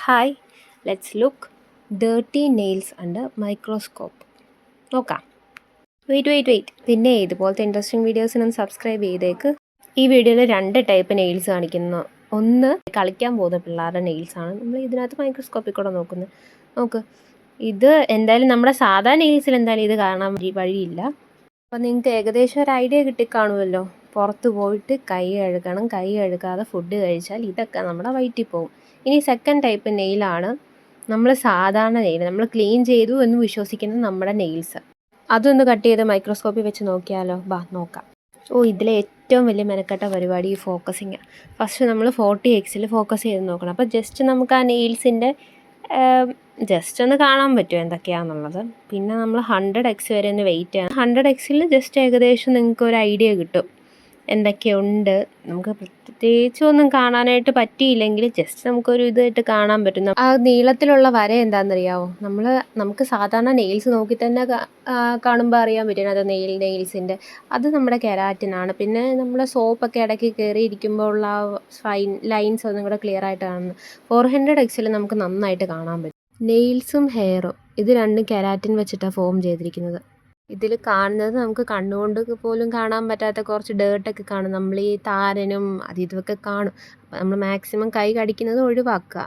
Hi let's look dirty nails under microscope നോക്കാം. Wait wait wait പിന്നെ ഇതുപോലത്തെ interesting വീഡിയോസിനൊന്ന് subscribe ചെയ്തേക്ക്. ഈ വീഡിയോയിൽ രണ്ട് ടൈപ്പ് നെയിൽസ് കാണിക്കുന്നു. ഒന്ന് കളിക്കാൻ പോകുന്ന പിള്ളേരുടെ നെയിൽസ് ആണ്. നമ്മൾ ഇതിനകത്ത് മൈക്രോസ്കോപ്പിൽ കൂടെ നോക്കുന്നത് നോക്ക്. ഇത് എന്തായാലും നമ്മുടെ സാധാ നെയിൽസിൽ എന്തായാലും ഇത് കാണാൻ വഴി- വഴിയില്ല. അപ്പോൾ നിങ്ങൾക്ക് ഏകദേശം ഒരു ഐഡിയ കിട്ടിക്കാണുമല്ലോ പുറത്ത് പോയിട്ട് കൈ കഴുകണം. കൈ കഴുകാതെ ഫുഡ് കഴിച്ചാൽ ഇതൊക്കെ നമ്മുടെ വയറ്റിൽ പോകും. ഇനി സെക്കൻഡ് ടൈപ്പ് നെയിലാണ് നമ്മൾ സാധാരണ നെയിൽ നമ്മൾ ക്ലീൻ ചെയ്തു എന്ന് വിശ്വസിക്കുന്ന നമ്മുടെ നെയിൽസ് അതൊന്ന് കട്ട് ചെയ്ത് മൈക്രോസ്കോപ്പിൽ വെച്ച് നോക്കിയാലോ? ബാ നോക്കാം. ഓ ഇതിലെ ഏറ്റവും വലിയ മെനക്കെട്ട പരിപാടി ഈ ഫോക്കസിങ് ഫസ്റ്റ് നമ്മൾ ഫോർട്ടി എക്സിൽ ഫോക്കസ് ചെയ്ത് നോക്കണം. അപ്പോൾ ജസ്റ്റ് നമുക്ക് ആ നെയിൽസിന്റെ ജസ്റ്റ് ഒന്ന് കാണാൻ പറ്റും എന്തൊക്കെയാണെന്നുള്ളത് പിന്നെ നമ്മൾ ഹൺഡ്രഡ് എക്സ് വരെ ഒന്ന് വെയിറ്റ് ചെയ്യണം. ഹൺഡ്രഡ് എക്സിൽ ജസ്റ്റ് ഏകദേശം നിങ്ങൾക്ക് ഒരു ഐഡിയ കിട്ടും. എന്തൊക്കെയുണ്ട് നമുക്ക് പ്രത്യേകിച്ച് ഒന്നും കാണാനായിട്ട് പറ്റിയില്ലെങ്കിൽ ജസ്റ്റ് നമുക്കൊരു ഇതായിട്ട് കാണാൻ പറ്റും ആ നീളത്തിലുള്ള വര എന്താണെന്നറിയാവോ? നമ്മൾ നമുക്ക് സാധാരണ നെയിൽസ് നോക്കി തന്നെ കാണുമ്പോൾ അറിയാൻ പറ്റും അത് നെയിൽ നെയിൽസിന്റെ അത് നമ്മുടെ കെരാറ്റിനാണ്. പിന്നെ നമ്മൾ സോപ്പൊക്കെ ഇടയ്ക്ക് കയറി ഇരിക്കുമ്പോൾ ഉള്ള ഫൈൻ ലൈൻസ് ഒന്നും കൂടെ ക്ലിയർ ആയിട്ട് കാണുന്നു ഫോർ ഹൺഡ്രഡ് എക്സിൽ നമുക്ക് നന്നായിട്ട് കാണാൻ പറ്റും. നെയിൽസും ഹെയറും ഇത് രണ്ടും കെരാറ്റിൻ വെച്ചിട്ടാണ് ഫോം ചെയ്തിരിക്കുന്നത്. ഇതിൽ കാണുന്നത് നമുക്ക് കണ്ണുകൊണ്ട് പോലും കാണാൻ പറ്റാത്ത കുറച്ച് ഡേർട്ടൊക്കെ കാണും. നമ്മൾ ഈ താരനും അത് ഇതുമൊക്കെ കാണും. നമ്മൾ മാക്സിമം കൈ കടിക്കുന്നത് ഒഴിവാക്കുക.